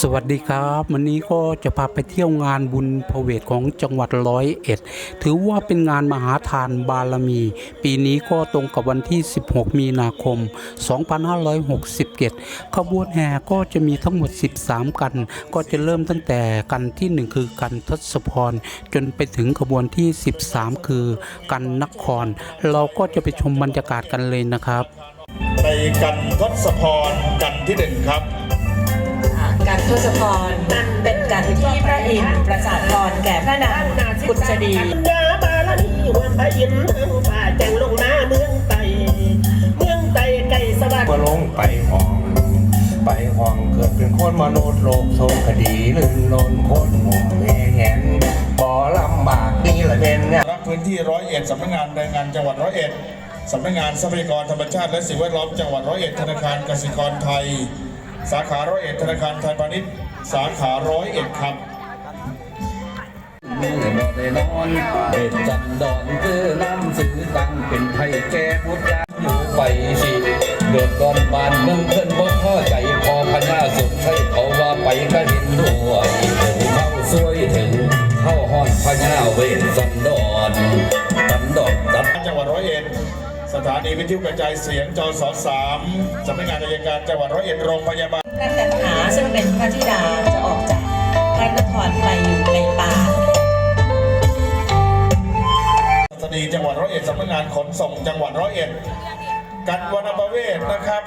สวัสดีครับวันนี้ก็จะพาไปเที่ยวงานบุญพเวทของจังหวัดร้อยเอ็ดถือว่าเป็นงานมหาทานบารมี ปีนี้ก็ตรงกับวันที่ 16 มีนาคม 2567 ขบวนแห่ก็จะมีทั้งหมด 13 กัน ก็จะเริ่มตั้งแต่กันที่ 1 คือกันทศพร จนไปถึงขบวนที่ 13 คือกันนคร เราก็จะไปชมบรรยากาศกันเลยนะครับในกันทศพรกันที่หนึ่งครับ การทศพรเป็นการที่พระอินทร์ประสาทพรแก่พระนางกุศดียาบาลนีวันพระอินทร์ทางฝ่าแจงลงหน้าเมืองไตเมืองไตไก่สวัสดิ์ก็ลงไปห้อง ไปห้องเกิดเป็นคนมนุษย์โลกโศกคดีลื่นลนคนหมุ่มเงนบ่ลำบากนี่ละเป็นเนี่ยรับพื้นที่ร้อยเอ็ดสำนักงานแรงงานจังหวัดร้อยเอ็ดสำนักงานทรัพยากรธรรมชาติและสิ่งแวดล้อมจังหวัดร้อยเอ็ดธนาคารกสิกรไทย สาขาร้อยเอ็ดธนาคารไทยพาณิชย์ สาขาร้อยเอ็ดครับมือบ่ได้นอนเด็ดจันดอนคือน้ำซื้อตังเป็นไทยแก่พุทธะอยู่ไปสิเดือดร้อนบานเมืองเพิ่นบ่พอใจพอพญาสุดใช่เขาว่าไปก็เห็นด้วยเข้าซวยถึงเข้าห้อนพญาเวทสันดอนสันดอนจัด สถานีวิทยุกระจายเสียงจสสามสำนักงานอัยการจังหวัดร้อยเอ็ดโรงพยาบาลพระกันหาซึ่งเป็นพระธิดาจะออกจากพระนครไปอยู่ในป่าสถานีจังหวัดร้อยเอ็ดสำนักงานขนส่งจังหวัดร้อยเอ็ดกันวรรณประเวศนะครับ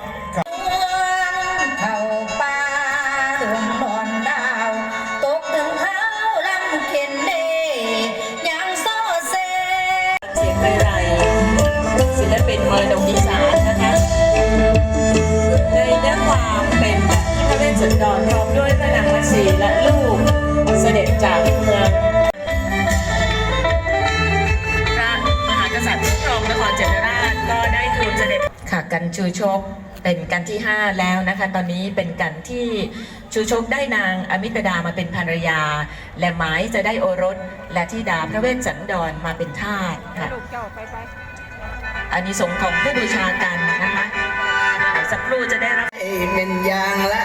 พระเวสสันดรพร้อมด้วยพระนางมัตสีและลูกเสด็จจากเมืองพระมหากษัตริย์ผู้ครองนครเจตราชก็ได้ทูลเสด็จค่ะกันชูชกเป็นกันที่ 5 แล้วนะคะ ตอนนี้เป็นกันที่ชูชกได้นางอมิตดามาเป็นภรรยา และหมายจะได้โอรส และที่ดาพระเวสสันดรมาเป็นทาสค่ะอันนี้สงส์ของผู้บูชากันนะคะเดี๋ยวสักครู่จะได้รับเป็นอย่างไรแล้ว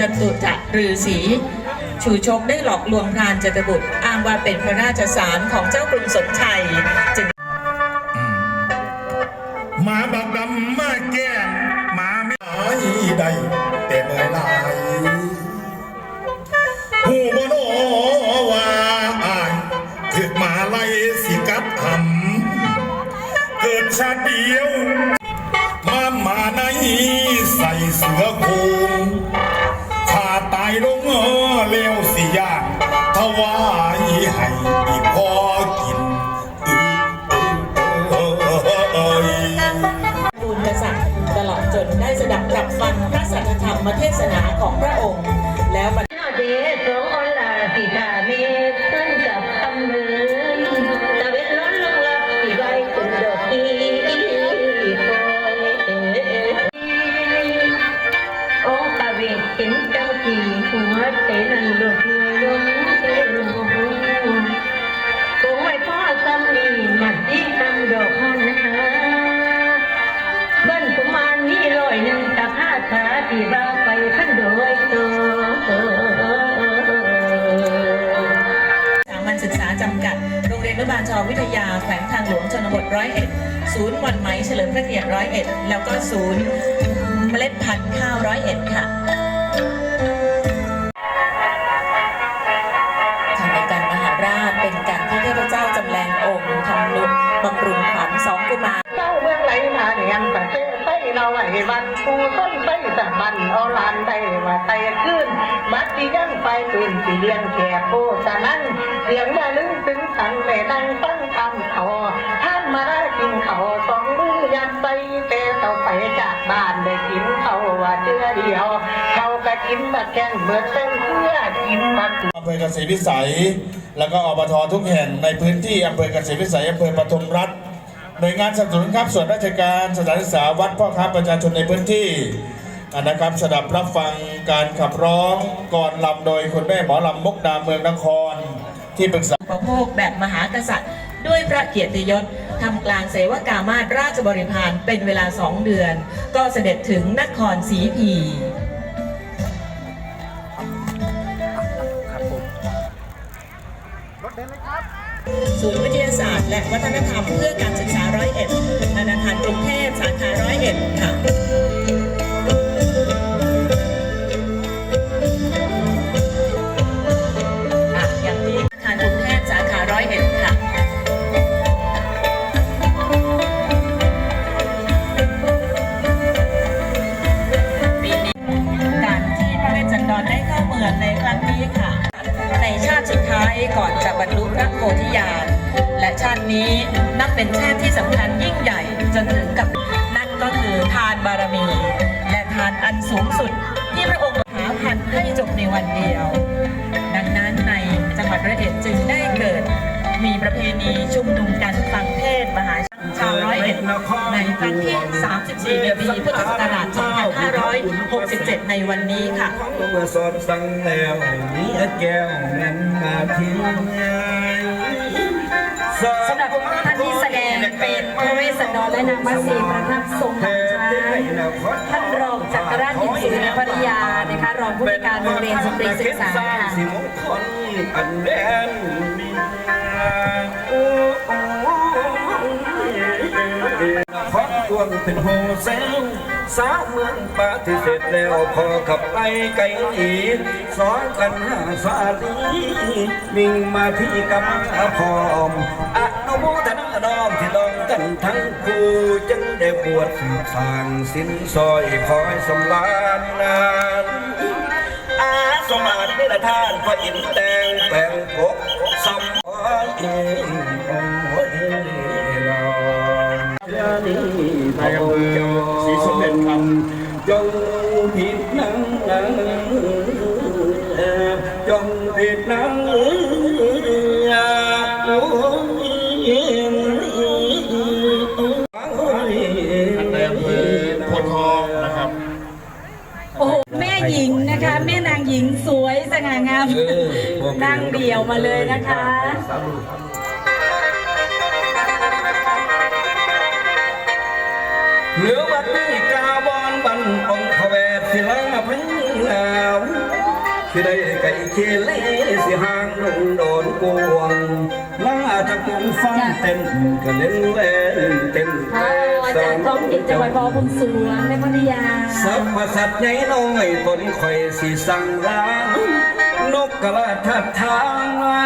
จตุจะฤาษีชูชกได้หลอกลวงพรานจตบุตร อ้างว่าเป็นพระราชสารของเจ้ากรุงสนชัยจึงหมาบักดำมาแก้มหมาไม่หายได้แต่เมื่อไรหูบ่โนว่าอายถึกหมาไล่สิกัดหำเกิดชาติเดียว มาหมาในใส่เสือโค ถวาให้อีพอกินเออเออเออเออบูรกษัตริย์ตลอดจนได้สดับกลับฟังพระสัจธรรมเทศนาของพระองค์แล้วมัน นุบาลชอวิทยาแขวงทางหลวงชนบทร้อยเอ็ดศูนย์วันไหมเฉลิมพระเกียรติร้อยเอ็ดแล้วก็ศูนย์เมล็ดพันธุ์ข้าวร้อยเอ็ดค่ะ เราไหลวันปูต้นไทยแต่มันเอาลานได้ว่าไตขึ้นบัดที่ยังไปปืนสีเลี้ยงแขกโคตะนั้นเสียงมาลึงถึงสันแม่นั่งฟังคำเขาท่านมาได้กินเขาสองมือยันไปแต่เต่าไปจากบ้านได้กินเขาว่าเจือเดียว เขาก็กินมาแกงเบิดเส้นเพื่อกินมาอำเภอเกษตรวิสัย แล้วก็อบททุกแห่งในพื้นที่อำเภอเกษตรวิสัยอำเภอปทุมรัฐ หน่วยงานสนับสนุนครับส่วนราชการสถานศึกษาวัดพ่อค้าประชาชนในพื้นที่อะนะครับสดับรับฟังการขับร้องก่อนลำโดยคุณแม่หมอลำมุกดาเมืองนคร ที่ปรึกษาอุปโภคแบบมหากษัตริย์ ด้วยพระเกียรติยศทำกลางเสวกามาศราชบริพารเป็นเวลาสองเดือน ก็เสด็จถึงนครศรีพี ศูนย์วิทยาศาสตร์ และวัฒนธรรมเพื่อการศึกษาร้อยเอ็ดธนาคารกรุงเทพสาขาร้อยเอ็ดค่ะอย่างที่ธนาคารกรุงเทพสาขาร้อยเอ็ดค่ะปีนี้การที่พระเวชสันดรได้เข้าเมืองในครั้งนี้ค่ะในชาติสุดท้ายก่อนจะบรรลุพระโพธิญาณและชา นี้นับเป็นชาติที่สำคัญยิ่งใหญ่จนถึงกับนั่นก็คือทานบารมี และทานอันสูงสุด ที่พระองค์หาพันให้จบในวันเดียว ดังนั้นในจังหวัดร้อยเอ็ดจึงได้เกิด มีประเพณีชุมนุมกันฟังเทศมหาชาวร้อยเอ็ดในครั้งที่ 34 เดือนปีพุทธศักราช 2567 ในวันนี้ค่ะเมื่อสอนสังแล้วมีแก้วนั้นมาทิ้ง และนางมัสีประทับทรงหลังช้างท่านรองจักรราชอินทรีนภริยานะคะรองผู้ในการโรงเรียนสตรีศึกษาค่ะสิมงคลอันแดนมีโอ้นครตวงเป็นโฮเซลสาวเมืองปฏิเสธแล้วพอขับไปไกลอีกสอนกันหาสาลีมิ่งมาที่กำอาพรอม ทั้งคู่จึงได้บวชสืบสางสินซอยคอยสำลานนานอาสมานนิรทานพระอินแตงแปลงปกสมภารเองโอ้ยเราเรื่องนี้นายอำเหแม่หญิงนะคะ แม่นางหญิงสวยสง่างามเออผมนั่งเดี่ยวมาเลยนะคะเหลือวัดนี้กาบอนบันองค์พระแวดศิลาพึ่งลาวที่ได้ไก่เคเลสิหางลงโดนกวงน่าจะกุงฟังเต้นก็เล่นเล่นเต้นพ อจากท้องถิ่นจังหวัดพอบุญสวงในพัทยาสัพพสัตว์ใหญ่น้อยตนคอยสิสั่งร้างนกกระลาทัดทางมา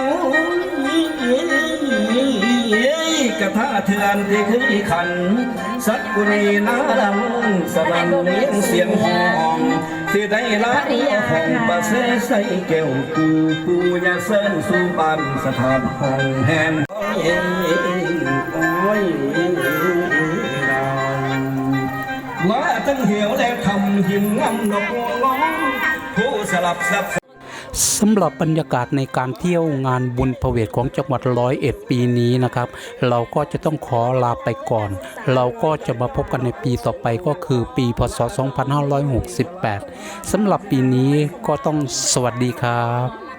อู้ยกระทาเถื่อนที่คือขัน สัตว์กุนีน้ำดำสลันเลี้ยงเสียงห้องที่ได้รับห้องปะเสใส่แก้วกูปูยาเส้นสู่บ้านสถานห้องแหมโอ้ยั้งเหี่ยวแล้วทำหิมงำนกร้องผู้สลับสับสำหรับบรรยากาศในการเที่ยวงานบุญพระเวทของจังหวัดร้อยเอ็ดปีนี้นะครับ เราก็จะต้องขอลาไปก่อน เราก็จะมาพบกันในปีต่อไปก็คือปีพศ 2568 สำหรับปีนี้ก็ต้องสวัสดีครับ